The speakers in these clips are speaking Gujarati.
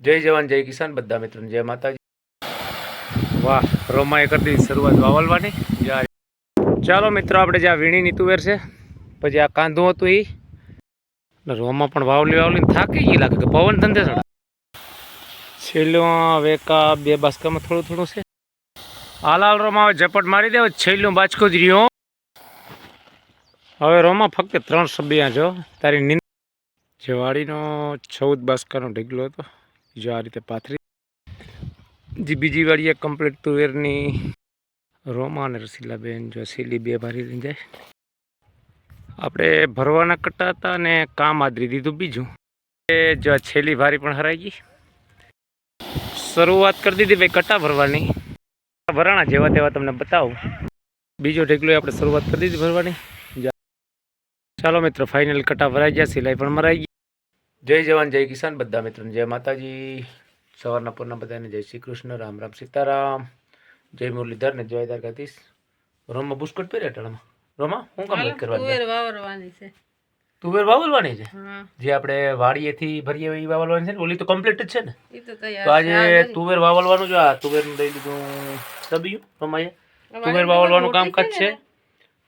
જય જવાન, જય કિસાન, બધા મિત્રોને જય માતાજી. વાહ, રોમાએ કરી દીધી શરૂઆત વાવલવાની. ચાલો મિત્રો, આપણે જે આ વીણીની તુવેર છે, પછી આ કાંધું હતું એ ને રોમાં પણ વાવલી વાવલીને થાકી ગઈ લાગે કે પવન ધંધે ચડા છેલ્લું વેકા બે બાસ્કામાં થોડું થોડું છે. હાલ રોમા રોમાં હવે ઝપટ મારી દેવો, છેલ્લું બાચકો જ રહ્યો. હવે રોમાં ફક્ત ત્રણ સભ્યા જો તારી નિંદ જેવાડીનો ચૌદ બાસ્કાનો ઢીગલો હતો. જો આ રીતે પાથરી. જે બીજી વાળી એક કમ્પ્લીટ તુવેરની રોમા અને રસીલાબેન, જો સીલી બે ભરી લઈ જાય. આપણે ભરવાના કટ્ટા હતા અને કામ આદરી દીધું બીજું. એ જો છેલ્લી ભારી પણ હરાઈ ગઈ. શરૂઆત કરી દીધી ભાઈ કટ્ટા ભરવાની. ભરાણા જેવા તેવા તમને બતાવું. બીજો ઢેકલો આપણે શરૂઆત કરી દીધી ભરવાની. ચાલો મિત્રો ફાઇનલ કટા ભરાઈ ગયા, સિલાઈ પણ મરાઈ ગઈ. જય જવાન જય કિસાન બધા મિત્રોને જય માતાજી. સવારના પૂરના બધાને જય શ્રી કૃષ્ણ રામ રામ સીતારામ. જય મુરલીધર ને જય દ્વારકાધીશ. રોમમાં બુસ્કટ પહેર્યા ટાણામાં રોમા શું કામ કરવાની તુવેર વાવરવાની છે. તુવેર વાવલવાની છે? જે આપણે વાડીએથી ભરીએ એ વાવલવાની છે ને ઓલી તો કમ્પ્લીટ જ છે ને? તો આજે તુવેર વાવલવાનું જો આ તુવેરનું લઈ લીધું સબિયું રોમાએ તુવેર વાવલવાનું કામકાજ છે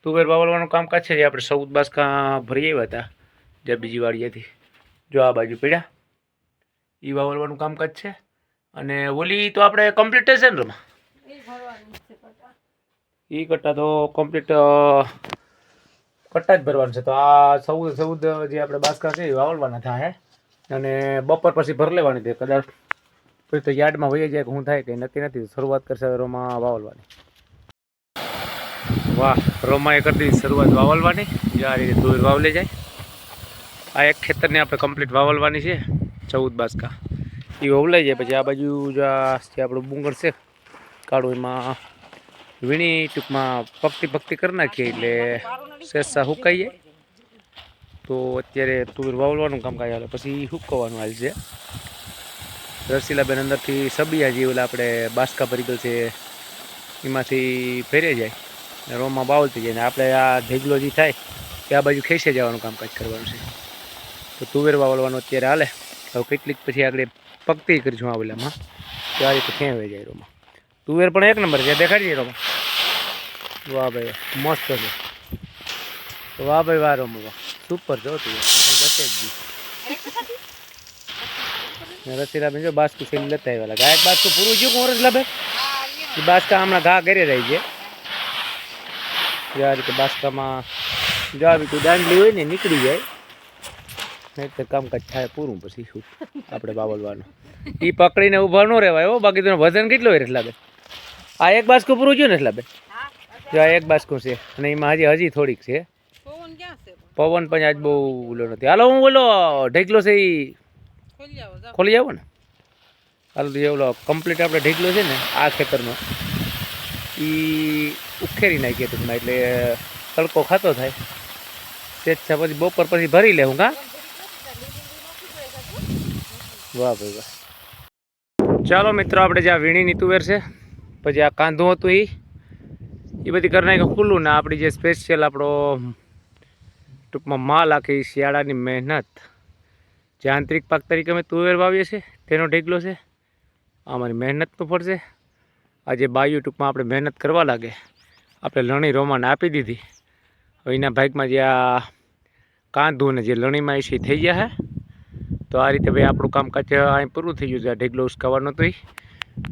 તુવેર વાવલવાનું કામકાજ છે જે આપણે સૌદ બાસકા ભરી આવ્યા હતા જે બીજી વાડીએથી. જો આ બાજુ પડ્યા. એ વાવલવાનું કામકાજ છે. અને ઓલી તો આપણે કમ્પ્લીટ છે ને રમા? એ કટ્ટા તો કમ્પ્લીટ કટ્ટા જ ભરવાનું છે. તો આ સૌ સૌદ જે આપણે બાસકા છે, એ વાવલવાના થાય અને બપોર પછી ભર લેવાની છે. કદાચ પછી તો યાર્ડમાં વહી જાય કે હું થાય કંઈ નક્કી નથી શરૂઆત કરશે રોમા વાવલવાની. વાહ, રોમાએ કરી દીધી શરૂઆત વાવલવાની. આ રીતે દૂર વાવલે જાય. આ એક ખેતરને આપણે કમ્પ્લીટ વાવલવાની છે, ચૌદ બાસકા. એ વવલાઈ જાય પછી આ બાજુ જો આપણું બુંગળ છે, કાળું એમાં વીણી ટૂંકમાં પકતી પકતી કરી નાખીએ એટલે શેષા સુકાઈ જાય. તો અત્યારે તુવેર વાવલવાનું કામ કાંઈ હાલે. પછી હુકવવાનું હાલ છે. રસીલાબેન અંદરથી સબિયા જે ઓલા આપણે બાસકા ભરી ગયો છે, એમાંથી ફેરે જાય. રોમમાં રોમાં બાવલતી જાય. ને આપણે આ ઢેગલો જે થાય તે આ બાજુ ખેંચે જવાનું કામકાજ કરવાનું છે. તો તુવેર વાવલવાનું અત્યારે હાલે. હવે કેટલીક પછી આગળ પકતી કરીશું આવેલામાં તો આ રીતે ખેંચાઈ જાય રોમાં તુવેર પણ એક નંબર છે, દેખાડી રોમાં વાહ ભાઈ, મસ્ત છે. વાહ ભાઈ, વાહ રોમાં વાહ. સુપર જો તુવેર. ઘટે જ રસીલાબેન જો બાસ્કુ છેલ્લી લેતા આવ્યા ગાયક બાસ્કુ પૂરું ગયું કોણ રસીલાબેન બાસ્કા હમણાં ઘા કરી રહી છે. જો આ રીતે બાસ્કામાં જો આવી કોઈ દાંડલી હોય ને, નીકળી જાય. નહીં કામકાજ થાય પૂરું પછી શું? આપણે બાવલવાનું એ પકડીને ઊભા ન રહેવાય હો બાકી તો વજન કેટલો હોય રસલાબેન આ એક બાસ્કુ પૂરું થયું ને રસલાબેન જો આ એક બાસ્કુ છે અને એમાં હજી હજી થોડીક છે. પવન પણ આજ બહુ ઓલો નથી. હાલો હું બોલો ઢેકલો છે એ ખોલી આવો ને. હાલ જે ઓલો કમ્પ્લીટ આપણે ઢેકલો છે ને આ ખેતરનો એ ઉખેરી નાખીએ ટૂંકમાં એટલે તડકો ખાતો થાય. તે પછી બપોર પછી ભરી લે હું કા? વાહ ભાઈ વાહ. ચાલો મિત્રો, આપણે જે આ વીણીની તુવેર છે, પછી આ કાંધું હતું એ એ બધી કરી નાખ્યું ખુલ્લું ને આપણી જે સ્પેશિયલ આપણો ટૂંકમાં માલ આખી શિયાળાની મહેનત. જે આંતરિક પાક તરીકે અમે તુવેર વાવીએ છીએ, તેનો ઢેકલો છે. આ અમારી મહેનતનું ફળ છે. આ જે બાયું ટૂંકમાં આપણે મહેનત કરવા લાગે. આપણે લણી રોમાને આપી દીધી. હવે એના ભાગમાં જે આ કાંધું ને જે લણીમાં એ થઈ ગયા છે તો આ રીતે ભાઈ આપણું કામકાજ અહીં પૂરું થઈ ગયું છે. ઢેગલો ઉસકાવાનો તો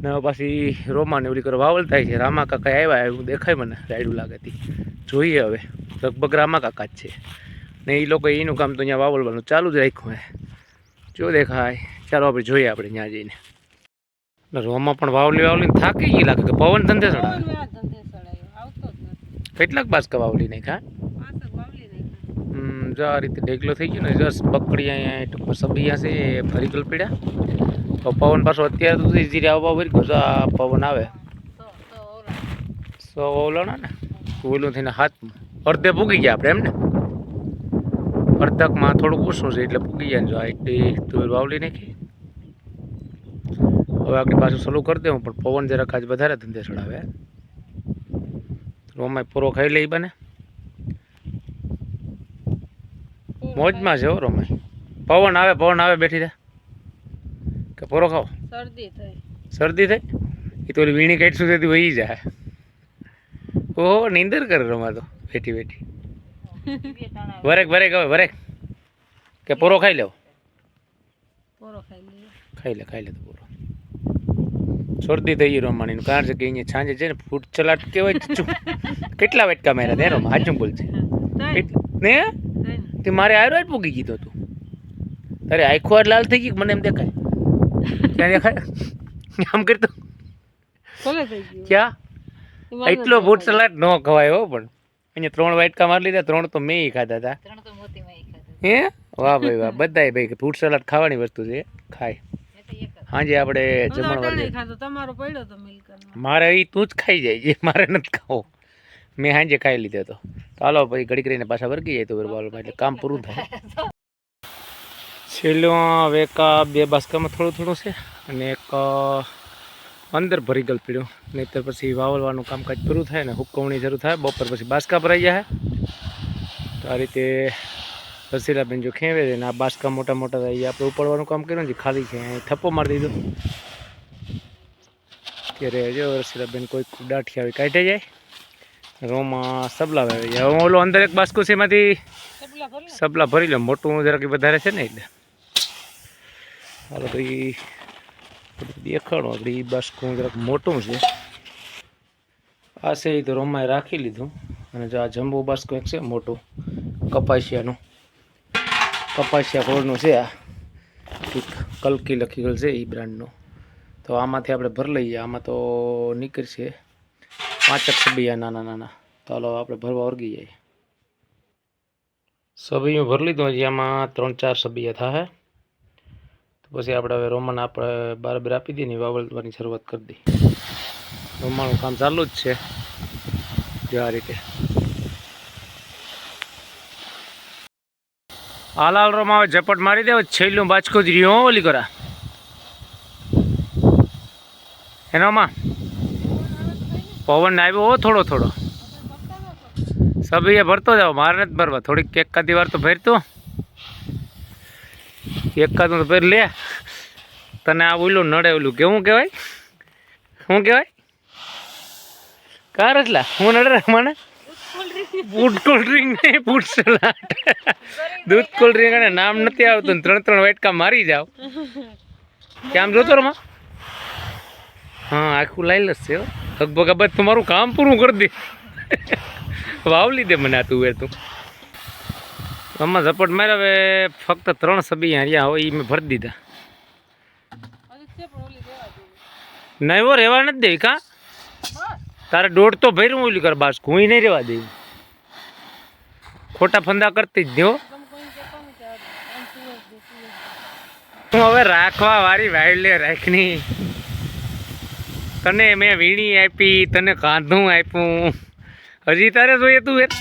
ને પાછી રોમાને ઓલી કરો. વાવલ થાય છે. રામા કાકા આવ્યા એવું દેખાય મને. રાયડું લાગેથી જોઈએ હવે. લગભગ રામા કાકા જ છે. ને એ લોકો એનું કામ તો અહીંયા વાવલવાનું ચાલુ જ રાખ્યું હે. જો દેખાય. ચાલો આપણે જોઈએ આપણે ત્યાં જઈને. રોમાં પણ વાવલી વાવલી થાકી ગઈ લાગે કે પવન ધંધે નથી. કેટલાક બાસકા વાવલી નહીં ખા પાછળ વાવલી નહીં હમ, જો આ રીતે ઢેકલો થઈ ગયો ને, જસ બકડી અહીંયા ટૂંકમાં સબિયા છે, એ ફરી ગલ તો પવન પાછો અત્યારે તો ધીરે આવવા ભરી ગયો આ પવન આવે. સો ઓલણા ને? ઓલું થઈને હાથમાં અડધે પૂગી ગયા આપણે એમ ને? અડધકમાં થોડુંક ઓછું છે એટલે પૂગી ગયા જો આ એટલી તુવેર વાવલી નાખી. હવે આગળ પાછું સલું કરી દેવું, પણ પવન જરાક આજ વધારે ધંધે ચડાવે. રોમાય પૂરો ખાઈ લઈ બને. મોજમાં છે રોમાય પવન આવે પવન આવે બેઠી દે કે પોરો ખાઓ શરદી થઈ. શરદી થઈ? એ તો વીણી કાઢ સુધી વહી જાય. ઓહો નીંદર કરે રમા તો. બેઠી બેઠી. વરેક વરેક હવે વરેક. કે પોરો ખાઈ લેવો? પોરો ખાઈ લે. ખાઈ લે તો પોરો. શરદી થઈ ગઈ રમણીનું. કારણ છે કે અહીંયા છાંજે છે ને ફૂટ ચલાટ કેવાય કેટલા વેટકા માર્યા તે રમા? હાચું બોલ છે ને? તે મારે આયરો જ પૂગી ગયો તું. તારે આખો હાથ લાલ થઈ ગઈ મને એમ દેખાય? ક્યાં દેખાય? આમ કરતો કોલે થઈ ગયું. ક્યાં? એટલો ભૂટ સલાડ ન ખવાય હો પણ અહીંયા ત્રણ વાટકા મારી લીધા ત્રણ તો મેં ખાધા હતા ત્રણ તો મોતી માં ખાધું હે? વાહ ભાઈ વાહ બધાય ભાઈ ફ્રૂટ સલાડ ખાવાની વસ્તુ છે ખાય. હાંજે આપણે તો મિલકર મારે એ તું જ ખાઈ જાય છે મારે નથી ખાવો. મેં હાંજે ખાઈ લીધો હતો. તો પછી ઘડી કરીને પાછા વર્ગી જાય તો બરોબર, એટલે કામ પૂરું થાય. છેલ્લું હવે એક બે બાસ્કામાં થોડું થોડું છે અને એક અંદર ભરી ગયેલ પીડ્યું નહીંતર પછી વાવલવાનું કામકાજ પૂરું થાય ને હુકવણી શરૂ થાય, બપોર પછી બાસ્કા ભરાઈ જાય. તો આ રીતે રસીલાબેન જો ખેંચે છે ને આ બાસ્કા મોટા મોટા થાય આપણે ઉપાડવાનું કામ કર્યું ને ખાલી છે અહીં થપ્પો મારી દીધો. ત્યારે જો રસીલાબેન કોઈ દાઠી આવી કાઢે જાય. રોમાં સબલા વાવી ગયા. હું ઓલો અંદર એક બાસ્કુસીમાંથી સબલા ભરી લો. મોટું જરાક વધારે છે ને એટલે. હાલો ભાઈ દેખાડો. આપણે એ બાસ્કું જરાક મોટું છે. આ છે એ તો રોમાએ રાખી લીધું. અને જો આ જમ્બો બાસ્કુ એક છે મોટું. કપાસિયાનું. કપાસિયા કોળનું છે આ. કલકી લખી ગયેલ છે એ બ્રાન્ડનું. તો આમાંથી આપણે ભરી લઈએ. આમાં તો નીકળશે. પાંચક સબિયા નાના નાના તો હાલો, આપણે ભરવા વર્ગી જાય સબિયું ભરી લીધું હજી, આમાં ત્રણ, ચાર સબિયા થાય તો પછી આપણે હવે રોમન આપણે બરાબર આપી દઈએ ને વાવળવાની શરૂઆત કરી દઈએ. રોમાનું કામ ચાલુ જ છે. જો આ રીતે. હાલ હાલ રોમા ઝપટ મારી દેવો છેલ્લું બાચકો જ રહ્યો, ઓલી કરા. એનામાં પવન આવ્યો હો થોડો થોડો. સભી ભરતો જાવ મારે નથી ભરવા. થોડીક એકાદી વાર તો ભરતો. એકાદું તો ભરી લે. તને આ ઓલું નડે ઓલું કેવું કહેવાય? શું કહેવાય? કાર એટલા? હું નડે રે મને? ફૂડ કોલ્ડ ડ્રિંક નહીં ફૂડ સલાડ દૂધ કોલ્ડ ડ્રિંક અને નામ નથી આવતું ત્રણ ત્રણ વાટકા મારી જાવ કેમ જોતો રમા? હા, આખું લાઈલ જ છે લગભગ આ તમારું કામ પૂરું કરી દે. વાવલી દે મને આ તું એ તું. આમાં ઝપટ માર્યા હવે ફક્ત ત્રણ સબી અહીંયા હોય એ મેં ભરી દીધા. નહીં હો, રહેવા નથી દેવી કાં? તારે દોઢ તો ભર્યું ઓલી કર બાસ હું નહીં રહેવા દેવી. ખોટા ફંદા કરતી જ દે. હું હવે રાખવા વાળી વાયલે રાખની. તને મેં વીણી આપી, તને કાંધું આપ્યું. હજી તારે જોઈએ તું યાર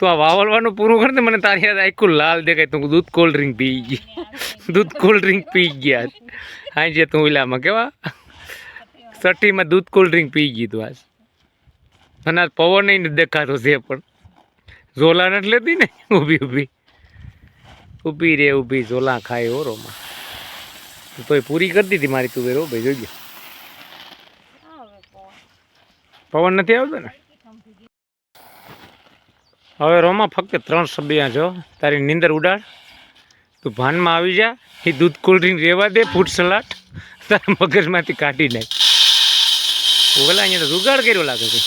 તું આ વાવલવાનું પૂરું કર ને, મને તારી યાદ આખું લાલ દેખાય, તું દૂધ કોલ્ડ ડ્રિંક પી ગઈ. દૂધ કોલ્ડ ડ્રિંક પી ગયા હા, જે તું ઓલામાં કેવા? સઠ્ઠીમાં દૂધ કોલ્ડ ડ્રિંક પી ગઈ તું આજ. અને આજ પવન નથી દેખાતો છે પણ. ઝોલા નથી લેતી ને? ઊભી ઊભી. ઊભી રે, ઊભી. ઝોલા ખાય ઓરોમાં તોય પૂરી કરી દીધી મારી તું વેરો ભાઈ, જોઈ હા પવન નથી આવતો ને? હવે રોમાં ફક્ત ત્રણ સબિયા છો. તારી નીંદર ઉડાડ. તું ભાનમાં આવી જા. એ દૂધ કોલ્ડ્રિંક રહેવા દે ફૂડ સલાડ તારા મગજમાંથી કાઢી નાખ. ઓલા અહીંયા તો જુગાડ કર્યો લાગે છે.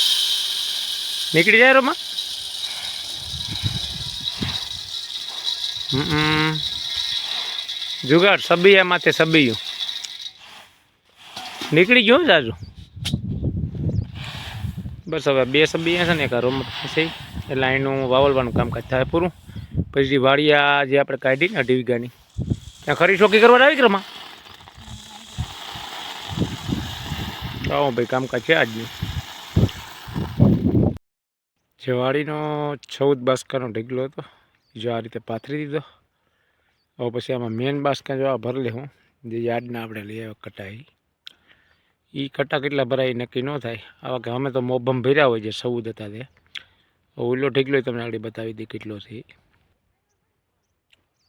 નીકળી જાય રોમાં? હમ. જુગાડ સબિયા માથે સબિયું. નીકળી ગયો જાજુ. બસ હવે બે સબિયા છે ને એક રોમ છે. એટલે એનું વાવલવાનું કામકાજ થાય પૂરું. પછી વાડિયા જે આપણે કાઢી ને અઢી વીઘાની ત્યાં ખરી ચોકી કરવા આવી ક્રમા આવો ભાઈ કામકાજ છે આજનું જે વાડીનો ચૌદ બાસ્કાનો ઢગલો હતો જો આ રીતે પાથરી દીધો. હવે પછી આમાં મેન બાસ્કા જો આ ભરી લે હું, જે યાર્ડના આપણે લઈ આવ્યા કટાઈ એ કટા કેટલા ભરાય નક્કી ન થાય. આવા કે અમે તો મોભમ ભર્યા હોય જે સૌદ હતા તે. ઓલો ઢીકલો તમને આગળ બતાવી દે કેટલો છે.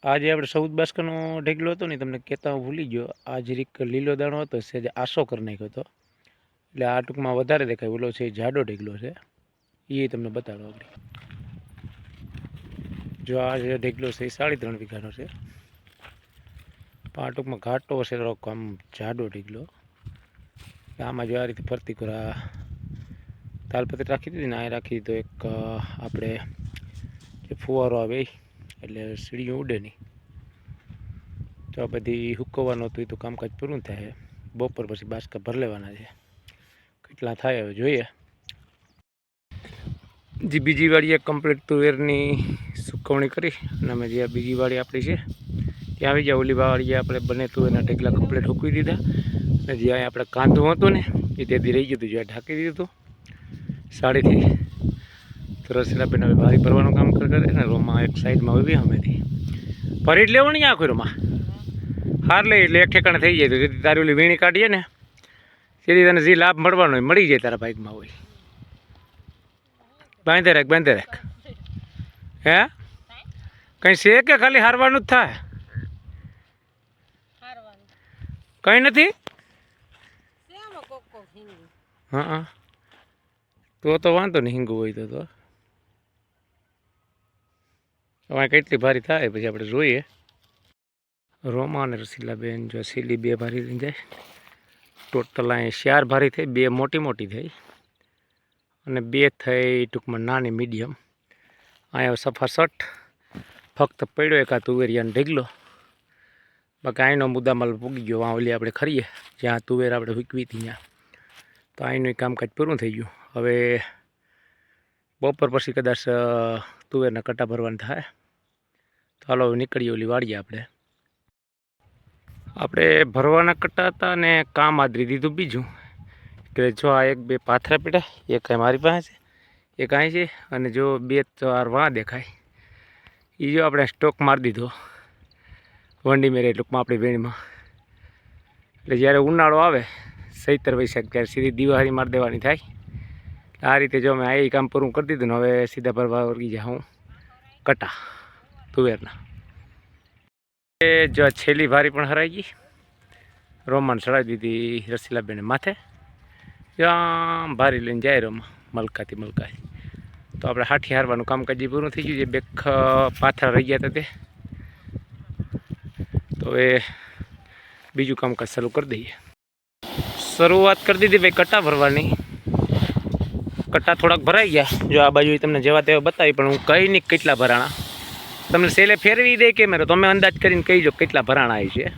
આ જે આપણે સૌદ બાસ્કાનો ઢીકલો હતો ને તમને કહેતા હું ભૂલી ગયો. આ જરીક લીલો દાણો હતો છે જે આસો કરી નાખ્યો હતો. એટલે આ ટૂંકમાં વધારે દેખાય. ઓલો છે જાડો ઢીકલો છે. એ તમને બતાડો આગળ. જો આ જે ઢીકલો છે એ સાડી ત્રણ વીઘાનો છે. પણ ટૂંકમાં ઘાટો છે થોડોક આમ જાડો ઢેગલો આમાં જો આ રીતે ફરતી કોરા તાલપત્રી રાખી દીધી ને આ રાખી દીધો એક આપણે જે ફુવારો આવે એટલે સીડીઓ ઉડે નહીં. તો આ બધી હુકવવાનું હતું, એ તો કામકાજ પૂરું થાય. બપોર પછી બાસકા ભર લેવાના છે. કેટલા થાય હવે જોઈએ. જે બીજી વાડીએ કમ્પ્લીટ તુવેરની સુકવણી કરી અને અમે જે બીજી વાળી આપણી છે ત્યાં આવી જાય ઓલી આપણે આપણે તું એના ઢગલા કમ્પ્લેટ હૂકવી દીધા. અને જે આપણે કાંધું હતું ને, એ તેથી રહી ગયું હતું, જ્યાં ઢાંકી દીધું હતું. સાડીથી તો રસીલાબેન હવે ભારી ભરવાનું કામ કરે કરે ને રોમાં એક સાઈડમાં આવી અમેથી ભરી જ લેવું નહીં આખું રોમાં હાર લે, એટલે એક ઠેકાણે થઈ જાય. તો તારી ઓલી વીણી કાઢીએ ને તેથી તને જે લાભ મળવાનો હોય મળી જાય તારા બાઇકમાં હોય. બાંધે રાખ બાંધે રાખ. હે? કંઈ છે કે ખાલી હારવાનું જ થાય હારવાનું કંઈ નથી? હા હા. તો તો વાંધો નહીં હિંગુ હોય તો તો. હવે કેટલી ભારી થાય પછી આપણે જોઈએ. રોમા અને રસીલાબેન જો સીલી બે ભારી થઈ જાય. ટોટલ અહીં ચાર ભારી થઈ બે મોટી મોટી થઈ. અને બે થઈ ટૂંકમાં નાની મીડિયમ. અહીંયા સફા શર્ટ ફક્ત પડ્યો એકાદ તુવેરિયાનો ઢેગલો. બાકી અહીંનો મુદ્દામાલ પૂગી ગયો. વાં ઓલી આપણે ખરીએ. જ્યાં તુવેર આપણે હૂકવી હતી ત્યાં. તો ય કામકાજ પૂરું થઈ ગયું. હવે બપોર પછી કદાચ તુવેરના કટા ભરવાના થાય. તો હાલો નીકળીએ ઓલી વાળીએ આપણે. આપણે ભરવાના કટા હતા અને કામ આદરી દીધું બીજું. કે જો આ એક બે પાથરા પીડા એક મારી પાસે છે, એક અહીં છે અને જો બે ચાર વાં દેખાય. એ જો આપણે સ્ટોક મારી દીધો. વંડી મેરે ટૂંકમાં આપણી વેણીમાં. એટલે જ્યારે ઉનાળો આવે, સૈતર વૈશાખ ત્યારે સીધી દિવાળી માર દેવાની થાય. આ રીતે જો મેં આ કામ પૂરું કરી દીધું ને હવે સીધા ભરવા વર્ગી જા હું કટા, તુવેરના. એ જો છેલ્લી ભારી પણ હરાઈ ગઈ. રોમાન ચડાવી દીધી રસીલાબેને માથે. જ્યાં ભારી લઈને જાય રોમા મલકાથી મલકાથી તો આપણે હાથી હારવાનું કામકાજ કાજી પૂરું થઈ ગયું છે. બે પાથરા રહી ગયા હતા તો. હવે બીજું કામકાજ શરૂ કરી દઈએ. શરૂઆત કરી દીધી ભાઈ કટ્ટા ભરવાની. કટ્ટા થોડાક ભરાઈ ગયા. જો આ બાજુ તમને જેવા તેવા બતાવી, પણ હું કહી નહીં કેટલા ભરાણા. તમને સેલે ફેરવી દે કે મેરો તમે અંદાજ કરીને કહીજો કેટલા ભરાણા આવી છે.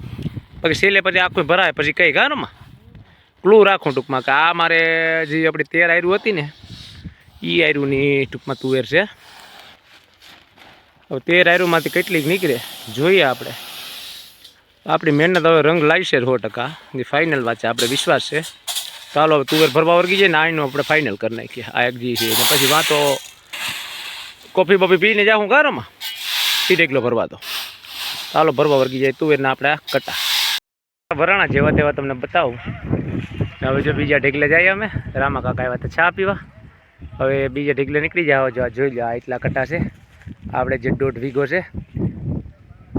પછી સેલે પછી આખું ભરાય, પછી કઈ ગારમાં ક્લુ રાખું ટૂંકમાં કે આ મારે જે આપણી તેર આયરું હતી ને એ આયરુંની ટૂંકમાં તુવેર છે. હવે તેર આયરુંમાંથી કેટલીક નીકળે, જોઈએ આપણે. આપણી મહેનત હવે રંગ લાવશે સો ટકા. ફાઇનલ વાત છે. આપણે વિશ્વાસ છે. ચાલો, હવે તુવેર ભરવા વર્ગી જાય ને આનું આપણે ફાઇનલ કરી નાખીએ. આ એક જી છે પછી વાંચો કોફી બોફી પીને જાઉં ગારોમાં? સીટ એકલો ભરવા તો. ચાલો, ભરવા વર્ગી જાય તુવેરના આપણે કટા. ભરાણા જેવા તેવા તમને બતાવું. હવે જો બીજા ઢીકલે જઈએ અમે. રામા કાકા આવ્યા તો ચા પીવા. હવે બીજા ઢીકલે નીકળી જાઓ જો જોઈ લો, આ એટલા કટા છે. આપણે જે દોઢ વીઘો છે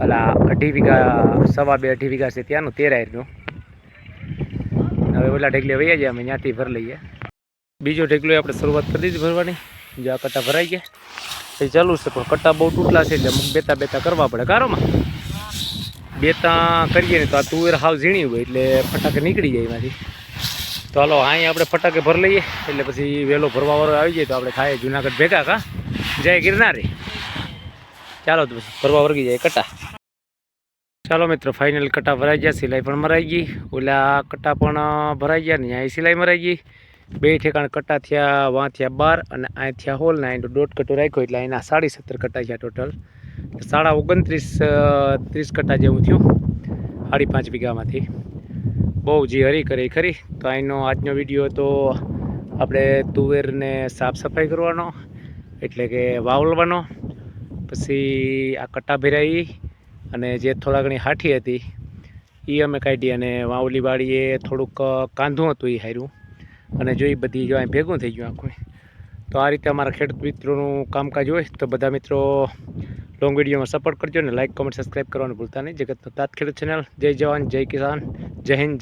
અલા અઢી વીઘા, સવા બે અઢી વીઘા છે ત્યાંનું તેરાયરનું હવે ઓલા ઢેકલે વહી જાય અમે, ત્યાંથી ભરી લઈએ. બીજો ઢેકલો આપણે શરૂઆત કરી દીધી ભરવાની. જો આ કટ્ટા ભરાઈ ગયા. એ ચાલુ છે, પણ કટ્ટા બહુ તૂટલા છે એટલે અમુક બેતા બેતા કરવા પડે. કારોમાં? બેતા કરીએ ને તો આ તુવેર હાવ ઝીણી હોય એટલે ફટાકે નીકળી જાય એમાંથી. તો હાલો અહીં આપણે ફટાકે ભરી લઈએ. એટલે પછી વહેલો ભરવાવાળો આવી જાય તો આપણે ખાઈએ. જુનાગઢ ભેગા કા? જય ગિરનારી. ચાલો તો ભરવા વર્ગી જાય કટા. ચાલો મિત્રો ફાઇનલ કટા ભરાઈ ગયા, સિલાઈ પણ મરાઈ ગઈ. ઓલા કટા પણ ભરાઈ ગયા ને અહીં સિલાઈ મરાઈ ગઈ. બે ઠેકાણ કટા થયા, વાં થયા બાર અને અહીં થયા હોલ ને અહીં દોઢ કટો રાખ્યો એટલે અહીંના સાડી સત્તર કટા થયા ટોટલ સાડા ઓગણત્રીસ ત્રીસ કટા જેવું થયું સાડી પાંચ વીઘામાંથી. બહુ જે હરી કરી ખરી. તો અહીંનો આજનો વીડિયો તો આપણે તુવેરને સાફ સફાઈ કરવાનો, એટલે કે વાવલવાનો. પછી આ કટ્ટા ભેરાઈ અને જે થોડા ઘણી હાઠી હતી એ અમે કાઢી અને વાવલી વાળીએ થોડુંક કાંધું હતું એ હાર્યું. અને જો એ બધી જો અહીં ભેગું થઈ ગયું આખું. તો આ રીતે અમારા ખેડૂત મિત્રોનું કામકાજ હોય તો બધા મિત્રો લોંગ વિડીયોમાં સપોર્ટ કરજો અને લાઇક કમેન્ટ સબસ્ક્રાઈબ કરવાનું ભૂલતા નહીં. જગતનો તાત ખેડૂત ચેનલ જય જવાન, જય કિસાન, જય હિન્દ